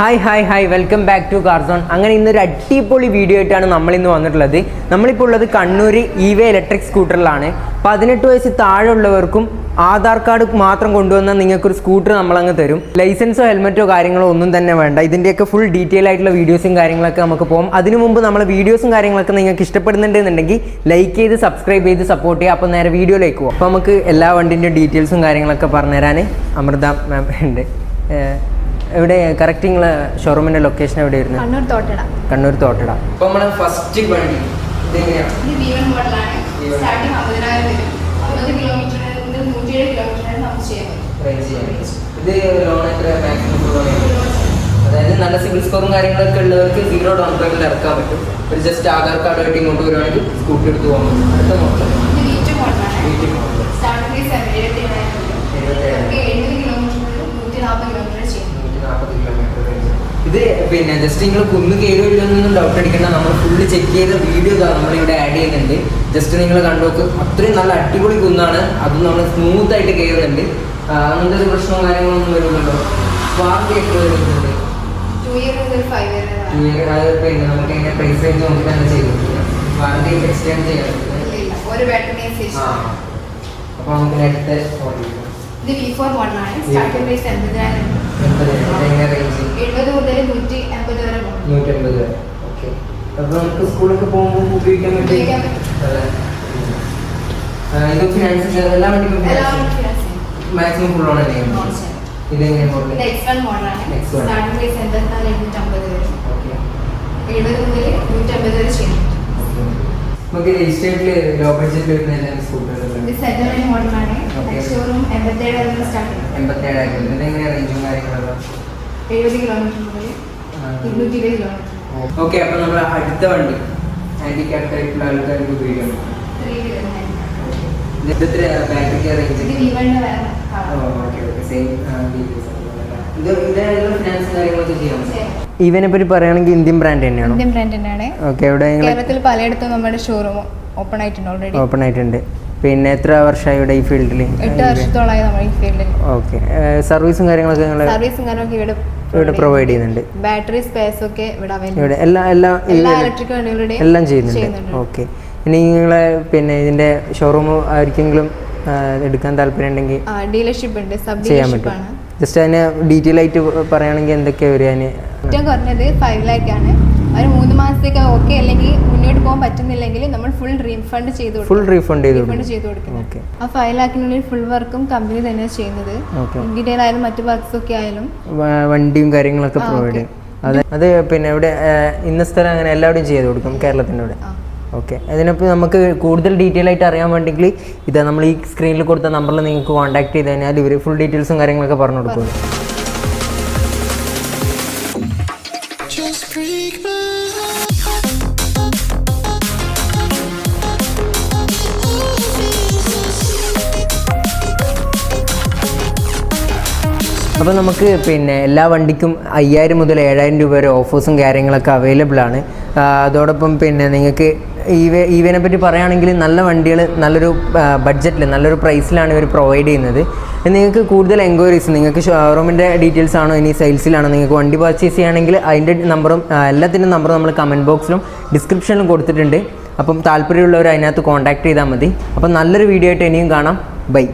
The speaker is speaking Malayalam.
Hi hi hi welcome back to Carzone അങ്ങനെ ഇന്നൊരു അടിപൊളി വീഡിയോ ആയിട്ടാണ് നമ്മൾ ഇന്ന് വന്നിട്ടുള്ളത്. നമ്മളിപ്പോൾ ഉള്ളത് കണ്ണൂർ ഇ വേ ഇലക്ട്രിക് സ്കൂട്ടറിലാണ് പതിനെട്ട് വയസ്സ് താഴെയുള്ളവർക്കും ആധാർ കാർഡ് മാത്രം കൊണ്ടുവന്നാൽ നിങ്ങൾക്കൊരു സ്കൂട്ടർ നമ്മളങ്ങ് തരും. ലൈസൻസോ ഹെൽമെറ്റോ കാര്യങ്ങളോ ഒന്നും തന്നെ വേണ്ട. ഇതിന്റെയൊക്കെ ഫുൾ ഡീറ്റെയിൽ ആയിട്ടുള്ള വീഡിയോസും കാര്യങ്ങളൊക്കെ നമുക്ക് പോകും അതിനു മുമ്പ് നമ്മൾ വീഡിയോസും കാര്യങ്ങളൊക്കെ നിങ്ങൾക്ക് ഇഷ്ടപ്പെടുന്നുണ്ടെന്നുണ്ടെങ്കിൽ ലൈക്ക് ചെയ്ത് സബ്സ്ക്രൈബ് ചെയ്ത് സപ്പോർട്ട് ചെയ്യുക. അപ്പോൾ നേരെ വീഡിയോയിലേക്ക് പോകും അപ്പോൾ നമുക്ക് എല്ലാ വണ്ടിന്റെ ഡീറ്റെയിൽസും കാര്യങ്ങളൊക്കെ പറഞ്ഞുതരാൻ അമൃത മാം ഉണ്ട്. എവിടെ കറക്റ്റ് നിങ്ങൾ ഷോറൂമിന്റെ ലൊക്കേഷൻ എവിടെയായിരുന്നു? കണ്ണൂർ തോട്ടട. കണ്ണൂർ തോട്ടട. അപ്പൊ നമ്മൾ ഫസ്റ്റ് വണ്ടി ഇത് മോഡലാണ്. V1. സ്റ്റാർട്ടിങ് അമ്പതിനായിരം വരും. അമ്പത് കിലോമീറ്ററിന് ഇത് നൂറ്റിയേഴ് കിലോമീറ്ററിന് നമുക്ക് ചെയ്യാൻ പറ്റും. ഇത് ലോൺ എത്ര മാക്സിമം അതായത് നല്ല സിവിൽ സ്കോറും കാര്യങ്ങളൊക്കെ ഉള്ളവർക്ക് സീറോ ഡൗൺ പേയ്മെന്റ് ഇറക്കാൻ പറ്റും. ഒരു ജസ്റ്റ് ആധാർ കാർഡ് ആയിട്ട് ഇങ്ങോട്ട് വരുവാണെങ്കിൽ സ്കൂട്ടി എടുത്ത് പോകാൻ പറ്റും. അടുത്ത മോഡൽ സ്റ്റാർട്ടിംഗ് എഴുപത്തി കിലോമീറ്റർ നൂറ്റി നാൽപ്പത് കിലോമീറ്റർ ചെയ്യും. ഇത് പിന്നെ ജസ്റ്റ് നിങ്ങൾ കുന്ന് വരുമെന്നൊന്നും ഡൗട്ട് അടിക്കേണ്ട. നമ്മൾ ഫുള്ള് ചെക്ക് ചെയ്ത വീഡിയോ നമ്മളിവിടെ ആഡ് ചെയ്യുന്നുണ്ട്. ജസ്റ്റ് നിങ്ങൾ കണ്ടുനോക്ക് അത്രയും നല്ല അടിപൊളി കുന്നാണ്. അതും നമ്മൾ സ്മൂത്ത് ആയിട്ട് കയറുന്നുണ്ട് അങ്ങനത്തെ ഒരു പ്രശ്നവും കാര്യങ്ങളൊന്നും വരുന്നുണ്ടോ. ഒക്കെ വരുന്നുണ്ട് ടു ഇയർ അത് പിന്നെ നമുക്ക് പ്രൈസ് റേഞ്ച് നോക്കി തന്നെ ചെയ്തിട്ടില്ല വാറണ്ടി എക്സ്റ്റെൻഡ് ചെയ്യാൻ അപ്പോൾ നമുക്ക് അടുത്ത മോഡൽ ഇത് വി ഫോർ ആണ്. സ്റ്റാർട്ടിംഗ് പ്രൈസ് എൺപതിനായിരം. വരും എൺപത് എങ്ങനെ റേഞ്ച് എഴുപത് നൂറ്റമ്പത് വരെ. ഓക്കെ. അപ്പോൾ നമുക്ക് സ്കൂളിലൊക്കെ പോകുമ്പോൾ ഉപയോഗിക്കാൻ പറ്റും? ഇത് ഫിനാൻസ് എല്ലാ വണ്ടിക്കും. Maximum full on. ഇതെങ്ങനെ ഇത് മോഡൽ എക്സ് വൺ മോഡലാണ് X1. സ്റ്റാർട്ടിംഗ് പ്രൈസ് എൺപത്തിനാല് എണ്ണൂറ്റമ്പത് വരും. എഴുപത് മുതൽ നൂറ്റമ്പത് വരെ ചെയ്യും നമുക്ക് രജിസ്റ്റേർഡിൽ ലോ ബഡ്ജറ്റ് വരുന്ന എല്ലാ ഇത് സ്കൂട്ടറുകളുണ്ട് മോഡലാണ് ഷോറൂം എൺപത്തേഴായിരം റേഞ്ചും കാര്യങ്ങളൊക്കെ? എഴുപത് കിലോമീറ്റർ മുതൽ ഇരുന്നൂറ്റി ഇരുപത് കിലോമീറ്റർ. ഓക്കെ അപ്പോൾ നമ്മൾ അടുത്ത വണ്ടി. ഹാൻഡിക്യാപ്ഡ് ആയിട്ടുള്ള ആൾക്കാർക്ക് ഉപയോഗിക്കണം. ഇവനെ പറ്റി പറയുകയാണെങ്കിൽ ഇന്ത്യൻ ബ്രാൻഡ് തന്നെയാണ്? ഇന്ത്യൻ ബ്രാൻഡ് തന്നെയാണ്. ഓക്കെ എവിടെ കേരളത്തിൽ പലയിടത്തും നമ്മുടെ ഷോറൂം ഓപ്പൺ ആയിട്ടുണ്ട് ഓൾറെഡി ഓപ്പൺ ആയിട്ടുണ്ട്. പിന്നെ എത്ര വർഷമായി ഇവിടെ ഈ ഫീൽഡിൽ എട്ട് വർഷത്തോളമായി നമ്മൾ ഈ ഫീൽഡിൽ ഓക്കെ. സർവീസും കാര്യങ്ങളൊക്കെ നിങ്ങൾ സർവീസും കാര്യങ്ങളൊക്കെ ഇവിടെ ഇവിടെ പ്രൊവൈഡ് ചെയ്യുന്നുണ്ട്. ബാറ്ററി സ്പേസ് ഒക്കെ ഇവിടെ ഇവിടെ എല്ലാ എല്ലാ എല്ലാ ഇലക്ട്രിക് വണ്ടികളുടെയും എല്ലാം ചെയ്യുന്നുണ്ട്. ഓക്കെ. ഇനി നിങ്ങളെ പിന്നെ ഇതിന്റെ ഷോറൂം ആർക്കെങ്കിലും എടുക്കാൻ താല്പര്യം ഉണ്ടെങ്കിൽ ഡീലർഷിപ്പ് ഉണ്ട്. സബ് ചെയ്യാൻ പറ്റും. ജസ്റ്റ് അതിന് ഡീറ്റെയിൽ ആയിട്ട് പറയുകയാണെങ്കിൽ എന്തൊക്കെയാണ് വരിക ഏറ്റവും കുറഞ്ഞത് ഫൈവ് ലാക്ക് ആണ്. ഒരു മൂന്ന് മാസത്തേക്ക് ഓക്കെ അല്ലെങ്കിൽ മുന്നോട്ട് ഫുൾ റീഫണ്ട് ചെയ്ത് ഫുൾ റീഫണ്ട് ചെയ്ത് റീഫണ്ട് ചെയ്ത് കൊടുക്കുന്നത് ഓക്കെ ആ ഫൈവ് ലാക്കിനുള്ളിൽ ഫുൾ വർക്കും കമ്പനി തന്നെയാണ് ചെയ്യുന്നത്. ഡീറ്റെയിൽ ആയാലും മറ്റു വർക്ക്സ് ഒക്കെ ആയാലും. വണ്ടിയും കാര്യങ്ങളൊക്കെ പ്രൊവൈഡ് അതെ അതെ പിന്നെ ഇവിടെ ഇന്ന സ്ഥലം അങ്ങനെ എല്ലാവരും ചെയ്ത് കൊടുക്കും കേരളത്തിന്റെ ഇവിടെ ഓക്കെ അതിനപ്പോൾ നമുക്ക് കൂടുതൽ ഡീറ്റെയിൽ ആയിട്ട് അറിയാൻ വേണ്ടെങ്കിൽ ഇതാ നമ്മൾ ഈ സ്ക്രീനിൽ കൊടുത്ത നമ്പറിൽ നിങ്ങൾക്ക് കോൺടാക്ട് ചെയ്ത് കഴിഞ്ഞാൽ ഇവർ ഫുൾ ഡീറ്റെയിൽസും കാര്യങ്ങളൊക്കെ പറഞ്ഞു കൊടുക്കും. അപ്പോൾ നമുക്ക് പിന്നെ എല്ലാ വണ്ടിക്കും അയ്യായിരം മുതൽ ഏഴായിരം രൂപ വരെ ഓഫേഴ്സും കാര്യങ്ങളൊക്കെ അവൈലബിൾ ആണ്. അതോടൊപ്പം പിന്നെ നിങ്ങൾക്ക് ഈ ഈവനെ പറ്റി പറയുകയാണെങ്കിൽ നല്ല വണ്ടികൾ നല്ലൊരു ബഡ്ജറ്റിൽ നല്ലൊരു പ്രൈസിലാണ് ഇവർ പ്രൊവൈഡ് ചെയ്യുന്നത്. നിങ്ങൾക്ക് കൂടുതൽ എൻക്വയറീസ് നിങ്ങൾക്ക് ഷോറൂമിന്റെ ഡീറ്റെയിൽസ് ആണോ ഇനി സെയിൽസിലാണോ നിങ്ങൾക്ക് വണ്ടി പർച്ചേസ് ചെയ്യുകയാണെങ്കിൽ അതിന്റെ നമ്പറും എല്ലാത്തിന്റെ നമ്പറും നമ്മൾ കമന്റ് ബോക്സിലും ഡിസ്ക്രിപ്ഷനിലും കൊടുത്തിട്ടുണ്ട്. അപ്പം താല്പര്യമുള്ളവർ അതിനകത്ത് കോൺടാക്ട് ചെയ്താൽ മതി. അപ്പം നല്ലൊരു വീഡിയോ ആയിട്ട് ഇനിയും കാണാം. ബൈ